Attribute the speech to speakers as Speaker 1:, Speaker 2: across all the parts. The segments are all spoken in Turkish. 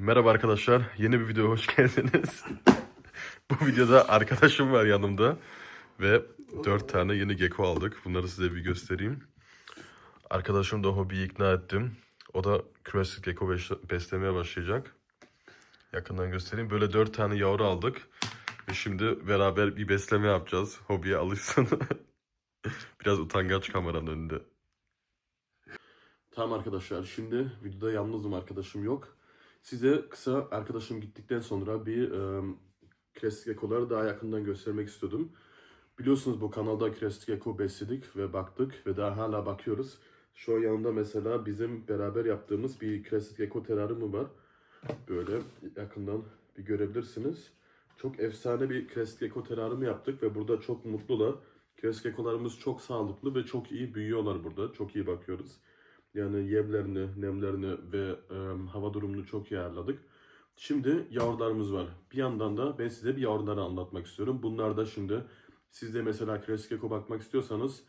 Speaker 1: Merhaba arkadaşlar, yeni bir videoya hoş geldiniz. Bu videoda arkadaşım var yanımda ve 4 tane yeni gecko aldık. Bunları size bir göstereyim. Arkadaşım da hobiyi ikna ettim. O da küresli gecko beslemeye başlayacak. Yakından göstereyim. Böyle 4 tane yavru aldık. Ve şimdi beraber bir besleme yapacağız. Hobiye alışsın. Biraz utangaç kameranın önünde. Tamam arkadaşlar şimdi videoda yalnızım arkadaşım yok. Size kısa arkadaşım gittikten sonra bir e, Krestik Eko'ları daha yakından göstermek istiyordum. Biliyorsunuz bu kanalda Krestik Eko besledik ve baktık ve daha hala bakıyoruz. Şu an yanında mesela bizim beraber yaptığımız bir Krestik Eko teraryumu var. Böyle yakından bir görebilirsiniz. Çok efsane bir Krestik Eko teraryumu yaptık ve burada çok mutlular. Krestik Eko'larımız çok sağlıklı ve çok iyi büyüyorlar burada. Çok iyi bakıyoruz. Yani yemlerini, nemlerini ve e, hava durumunu çok iyi ayarladık. Şimdi yavrularımız var. Bir yandan da ben size bir yavruları anlatmak istiyorum. Bunlar da şimdi siz de mesela klasik eko bakmak istiyorsanız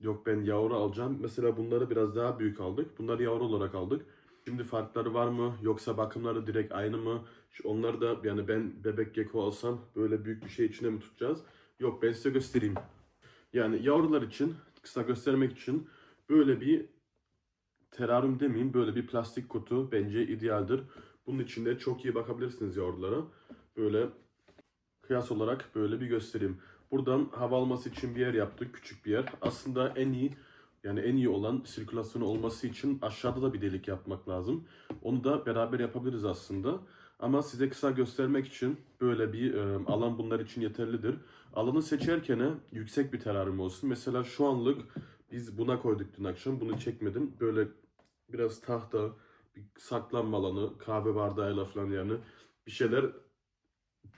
Speaker 1: yok ben yavru alacağım. Mesela bunları biraz daha büyük aldık. Bunları yavru olarak aldık. Şimdi farkları var mı yoksa bakımları direkt aynı mı? Onları da yani ben bebek gecko alsam böyle büyük bir şey içine mi tutacağız? Yok ben size göstereyim. Yani yavrular için kısa göstermek için böyle bir teraryum demeyeyim böyle bir plastik kutu bence idealdir. Bunun içinde çok iyi bakabilirsiniz yavrulara. Böyle kıyas olarak böyle bir göstereyim. Buradan hava alması için bir yer yaptık. Küçük bir yer. Aslında en iyi yani en iyi olan sirkülasyon olması için aşağıda da bir delik yapmak lazım. Onu da beraber yapabiliriz aslında. Ama size kısa göstermek için böyle bir e, alan bunlar için yeterlidir. Alanı seçerken yüksek bir teraryum olsun. Mesela şu anlık biz buna koyduk dün akşam. Bunu çekmedim. Böyle biraz tahta, bir saklanma alanı, kahve bardağıyla falan yani bir şeyler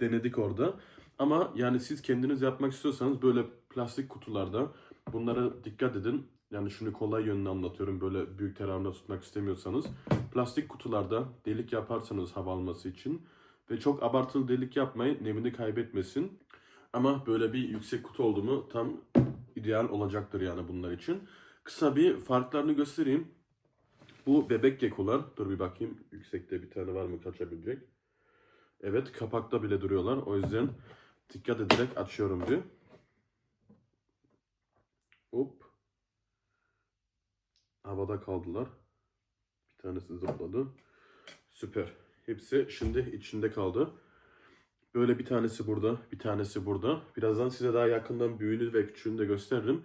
Speaker 1: denedik orada. Ama yani siz kendiniz yapmak istiyorsanız böyle plastik kutularda bunlara dikkat edin. Yani şunu kolay yönünü anlatıyorum böyle büyük teravada tutmak istemiyorsanız. Plastik kutularda delik yaparsanız hava alması için ve çok abartılı delik yapmayın nemini kaybetmesin. Ama böyle bir yüksek kutu oldu mu tam ideal olacaktır yani bunlar için. Kısa bir farklarını göstereyim. Bu bebek gekolar. Dur bir bakayım. Yüksekte bir tane var mı kaçabilecek? Evet kapakta bile duruyorlar. O yüzden dikkat ederek açıyorum bir. Hop. Havada kaldılar. Bir tanesi zıpladı. Süper. Hepsi şimdi içinde kaldı. Böyle bir tanesi burada, bir tanesi burada. Birazdan size daha yakından büyüğünü ve küçüğünü de gösteririm.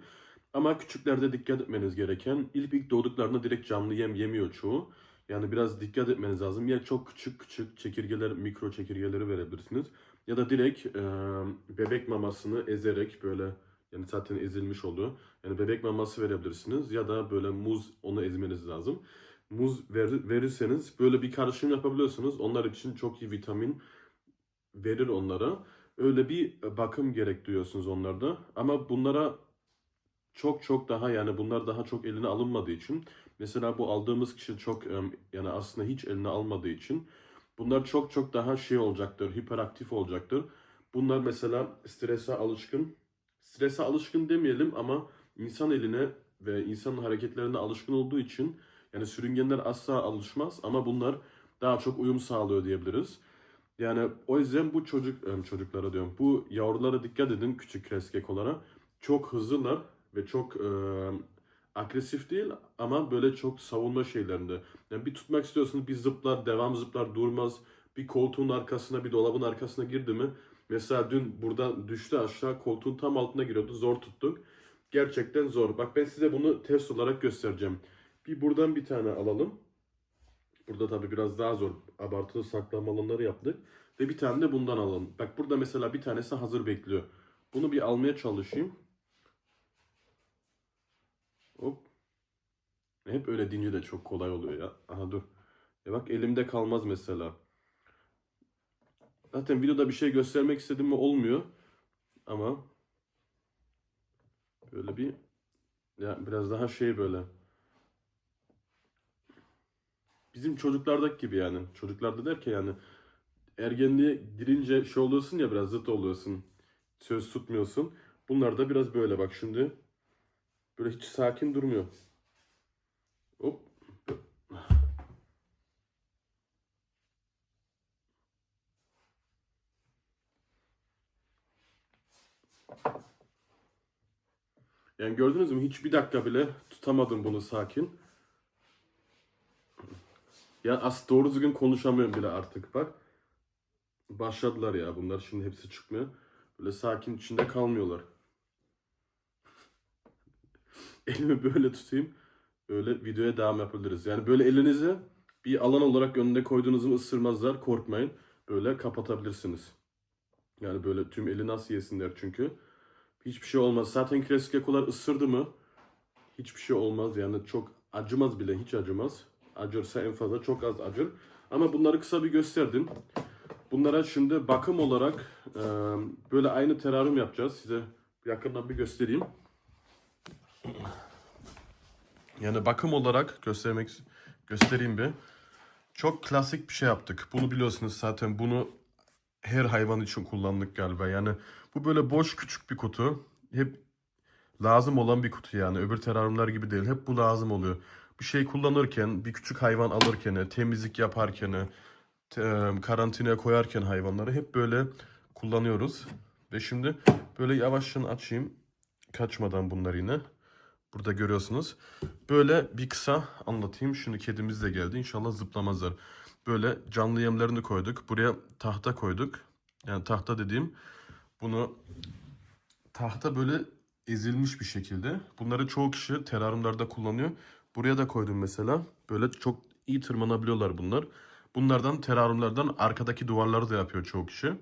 Speaker 1: Ama küçüklerde dikkat etmeniz gereken, ilk ilk doğduklarında direkt canlı yem yemiyor çoğu. Yani biraz dikkat etmeniz lazım. Ya çok küçük küçük çekirgeler, mikro çekirgeleri verebilirsiniz. Ya da direkt e, bebek mamasını ezerek böyle yani zaten ezilmiş oluyor. Yani bebek maması verebilirsiniz ya da böyle muz onu ezmeniz lazım. Muz ver, verirseniz böyle bir karışım yapabiliyorsunuz. Onlar için çok iyi vitamin verir onlara. Öyle bir bakım gerek duyuyorsunuz onlarda. Ama bunlara çok çok daha yani bunlar daha çok eline alınmadığı için mesela bu aldığımız kişi çok yani aslında hiç eline almadığı için bunlar çok çok daha şey olacaktır, hiperaktif olacaktır. Bunlar mesela strese alışkın, strese alışkın demeyelim ama insan eline ve insanın hareketlerine alışkın olduğu için yani sürüngenler asla alışmaz ama bunlar daha çok uyum sağlıyor diyebiliriz. Yani o yüzden bu çocuk çocuklara diyorum. Bu yavrulara dikkat edin küçük keskekolara. Çok hızlılar ve çok e, agresif değil ama böyle çok savunma şeylerinde. Yani bir tutmak istiyorsunuz bir zıplar, devam zıplar, durmaz. Bir koltuğun arkasına, bir dolabın arkasına girdi mi? Mesela dün burada düştü aşağı, koltuğun tam altına giriyordu. Zor tuttuk. Gerçekten zor. Bak ben size bunu test olarak göstereceğim. Bir buradan bir tane alalım. Burada tabii biraz daha zor. Abartılı saklama alanları yaptık. Ve bir tane de bundan alalım. Bak burada mesela bir tanesi hazır bekliyor. Bunu bir almaya çalışayım. Hop. Hep öyle deyince de çok kolay oluyor ya. Aha dur. E bak elimde kalmaz mesela. Zaten videoda bir şey göstermek istedim mi olmuyor. Ama böyle bir ya biraz daha şey böyle bizim çocuklardaki gibi yani. Çocuklarda derken yani ergenliğe girince şey oluyorsun ya biraz zıt oluyorsun. Söz tutmuyorsun. Bunlar da biraz böyle bak şimdi. Böyle hiç sakin durmuyor. Hop. Yani gördünüz mü? Hiç bir dakika bile tutamadım bunu sakin. Ya as doğru düzgün konuşamıyorum bile artık bak. Başladılar ya bunlar şimdi hepsi çıkmıyor. Böyle sakin içinde kalmıyorlar. Elimi böyle tutayım. Böyle videoya devam yapabiliriz. Yani böyle elinizi bir alan olarak önüne koyduğunuzda ısırmazlar. Korkmayın. Böyle kapatabilirsiniz. Yani böyle tüm eli nasıl yesinler çünkü. Hiçbir şey olmaz. Zaten klasik ekolar ısırdı mı hiçbir şey olmaz. Yani çok acımaz bile. Hiç acımaz. Acırsa en fazla çok az acır. Ama bunları kısa bir gösterdim. Bunlara şimdi bakım olarak e, böyle aynı teraryum yapacağız. Size yakından bir göstereyim. Yani bakım olarak göstermek göstereyim bir. Çok klasik bir şey yaptık. Bunu biliyorsunuz zaten bunu her hayvan için kullandık galiba. Yani bu böyle boş küçük bir kutu. Hep lazım olan bir kutu yani. Öbür teraryumlar gibi değil. Hep bu lazım oluyor. Bir şey kullanırken, bir küçük hayvan alırken, temizlik yaparken, karantinaya koyarken hayvanları hep böyle kullanıyoruz. Ve şimdi böyle yavaşça açayım. Kaçmadan bunlar yine. Burada görüyorsunuz. Böyle bir kısa anlatayım. Şimdi kedimiz de geldi. İnşallah zıplamazlar. Böyle canlı yemlerini koyduk. Buraya tahta koyduk. Yani tahta dediğim bunu tahta böyle ezilmiş bir şekilde. Bunları çoğu kişi teraryumlarda kullanıyor. Buraya da koydum mesela. Böyle çok iyi tırmanabiliyorlar bunlar. Bunlardan teraryumlardan arkadaki duvarları da yapıyor çoğu kişi.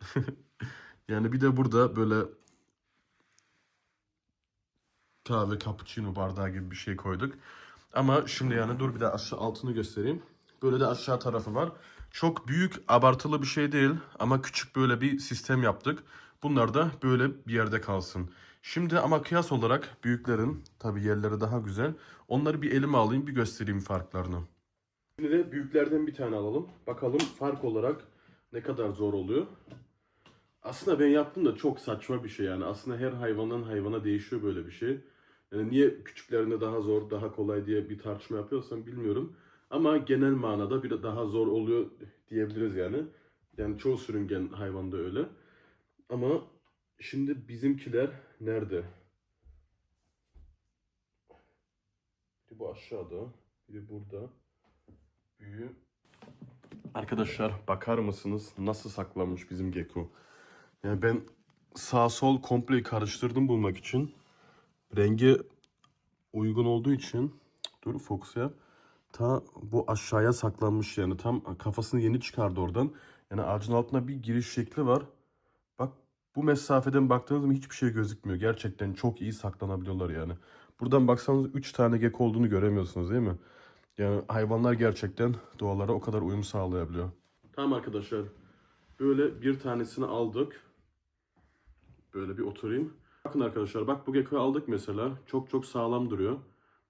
Speaker 1: Yani bir de burada böyle kahve cappuccino bardağı gibi bir şey koyduk. Ama şimdi yani dur bir de aşağı altını göstereyim. Böyle de aşağı tarafı var. Çok büyük abartılı bir şey değil ama küçük böyle bir sistem yaptık. Bunlar da böyle bir yerde kalsın. Şimdi ama kıyas olarak büyüklerin tabi yerleri daha güzel. Onları bir elime alayım bir göstereyim farklarını. Şimdi de büyüklerden bir tane alalım. Bakalım fark olarak ne kadar zor oluyor. Aslında ben yaptım da çok saçma bir şey yani. Aslında her hayvandan hayvana değişiyor böyle bir şey. Yani niye küçüklerinde daha zor, daha kolay diye bir tartışma yapıyorsam bilmiyorum. Ama genel manada bir daha zor oluyor diyebiliriz yani. Yani çoğu sürüngen hayvanda öyle. Ama şimdi bizimkiler nerede? Biri bu aşağıda, biri burada. Büyüğü. Arkadaşlar bakar mısınız nasıl saklanmış bizim gecko? Yani ben sağ sol komple karıştırdım bulmak için. Rengi uygun olduğu için dur fokus yap. Ta bu aşağıya saklanmış yani tam kafasını yeni çıkardı oradan. Yani ağacın altında bir giriş şekli var. Bak bu mesafeden baktığınız mı hiçbir şey gözükmüyor. Gerçekten çok iyi saklanabiliyorlar yani. Buradan baksanız 3 tane gecko olduğunu göremiyorsunuz değil mi? Yani hayvanlar gerçekten doğalara o kadar uyum sağlayabiliyor. Tamam arkadaşlar. Böyle bir tanesini aldık. Böyle bir oturayım. Bakın arkadaşlar bak bu gecko'yu aldık mesela. Çok çok sağlam duruyor.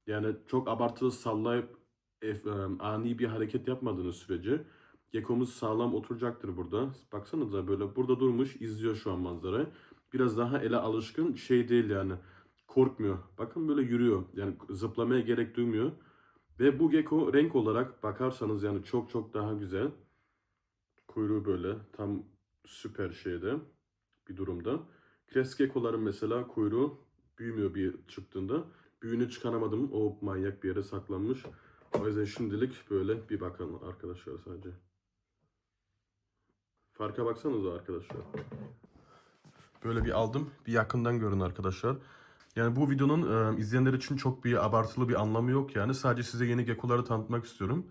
Speaker 1: Yani çok abartılı sallayıp e, ani bir hareket yapmadığınız sürece gecko'muz sağlam oturacaktır burada. Baksanıza böyle burada durmuş izliyor şu an manzarayı. Biraz daha ele alışkın şey değil yani. Korkmuyor. Bakın böyle yürüyor. Yani zıplamaya gerek duymuyor. Ve bu gecko renk olarak bakarsanız yani çok çok daha güzel. Kuyruğu böyle tam süper şeyde bir durumda. Klasik geckoların mesela kuyruğu büyümüyor bir çıktığında. Büyüğünü çıkaramadım. O manyak bir yere saklanmış. O yüzden şimdilik böyle bir bakalım arkadaşlar sadece. Farka baksanıza arkadaşlar. Böyle bir aldım. Bir yakından görün arkadaşlar. Yani bu videonun e, izleyenler için çok bir abartılı bir anlamı yok yani. Sadece size yeni geckoları tanıtmak istiyorum.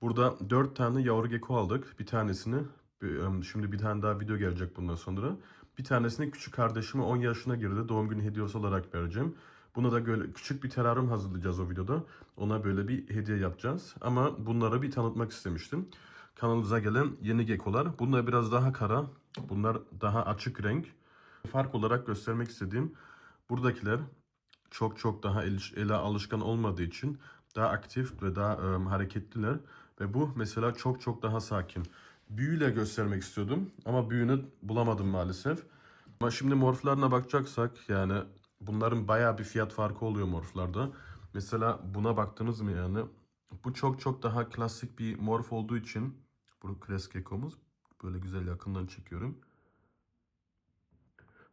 Speaker 1: Burada 4 tane yavru gecko aldık. Bir tanesini e, şimdi bir tane daha video gelecek bundan sonra. Bir tanesini küçük kardeşime 10 yaşına girdi. Doğum günü hediyesi olarak vereceğim. Buna da böyle küçük bir teraryum hazırlayacağız o videoda. Ona böyle bir hediye yapacağız. Ama bunları bir tanıtmak istemiştim. Kanalımıza gelen yeni geckolar. Bunlar biraz daha kara. Bunlar daha açık renk. Fark olarak göstermek istediğim buradakiler çok çok daha el, ele alışkan olmadığı için daha aktif ve daha e, hareketliler. Ve bu mesela çok çok daha sakin. Büyüyle göstermek istiyordum ama büyüğünü bulamadım maalesef. Ama şimdi morflarına bakacaksak yani bunların bayağı bir fiyat farkı oluyor morflarda. Mesela buna baktınız mı yani bu çok çok daha klasik bir morf olduğu için bu klasik ekomuz böyle güzel yakından çekiyorum.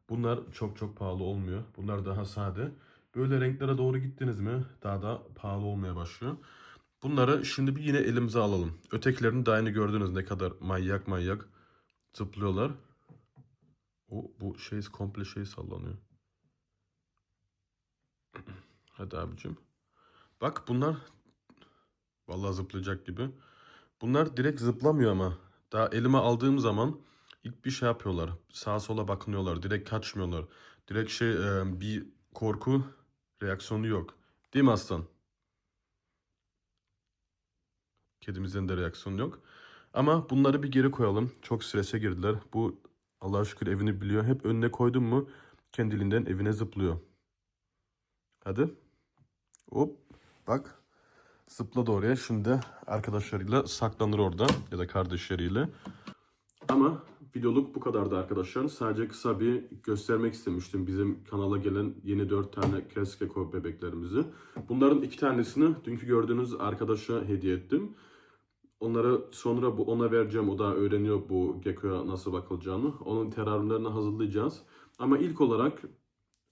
Speaker 1: Bunlar çok çok pahalı olmuyor. Bunlar daha sade. Böyle renklere doğru gittiniz mi daha da pahalı olmaya başlıyor. Bunları şimdi bir yine elimize alalım. Ötekilerini daha yeni gördünüz ne kadar manyak manyak zıplıyorlar. O bu şey komple şey sallanıyor. Hadi abicim. Bak bunlar vallahi zıplayacak gibi. Bunlar direkt zıplamıyor ama. Daha elime aldığım zaman ilk bir şey yapıyorlar. Sağa sola bakınıyorlar. Direkt kaçmıyorlar. Direkt şey e, bir korku reaksiyonu yok. Değil mi aslan? Kedimizin de reaksiyonu yok. Ama bunları bir geri koyalım. Çok strese girdiler. Bu Allah'a şükür evini biliyor. Hep önüne koydun mu kendiliğinden evine zıplıyor. Hadi. Hop. Bak. Zıpladı oraya. Şimdi arkadaşlarıyla saklanır orada. Ya da kardeşleriyle. Ama videoluk bu kadardı arkadaşlar. Sadece kısa bir göstermek istemiştim bizim kanala gelen yeni 4 tane klasik eko bebeklerimizi. Bunların iki tanesini dünkü gördüğünüz arkadaşa hediye ettim. Onları sonra bu ona vereceğim. O da öğreniyor bu gecko'ya nasıl bakılacağını. Onun terarımlarını hazırlayacağız. Ama ilk olarak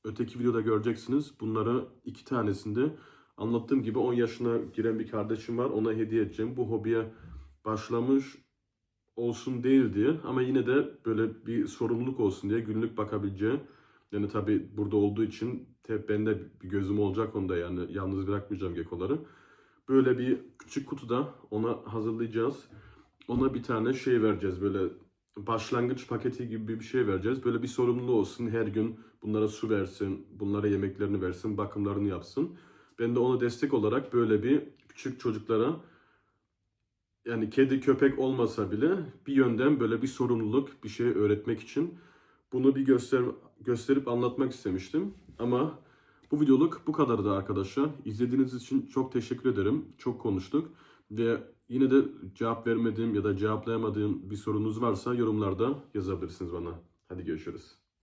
Speaker 1: öteki videoda göreceksiniz. Bunları iki tanesinde anlattığım gibi 10 yaşına giren bir kardeşim var. Ona hediye edeceğim. Bu hobiye başlamış olsun değil diye ama yine de böyle bir sorumluluk olsun diye günlük bakabileceği yani tabi burada olduğu için hep bende bir gözüm olacak onda yani yalnız bırakmayacağım gekoları. Böyle bir küçük kutuda ona hazırlayacağız. Ona bir tane şey vereceğiz böyle başlangıç paketi gibi bir şey vereceğiz. Böyle bir sorumluluğu olsun her gün bunlara su versin, bunlara yemeklerini versin, bakımlarını yapsın. Ben de ona destek olarak böyle bir küçük çocuklara yani kedi köpek olmasa bile bir yönden böyle bir sorumluluk bir şey öğretmek için bunu bir göster gösterip anlatmak istemiştim. Ama bu videoluk bu kadardı arkadaşlar. İzlediğiniz için çok teşekkür ederim. Çok konuştuk ve yine de cevap vermediğim ya da cevaplayamadığım bir sorunuz varsa yorumlarda yazabilirsiniz bana. Hadi görüşürüz.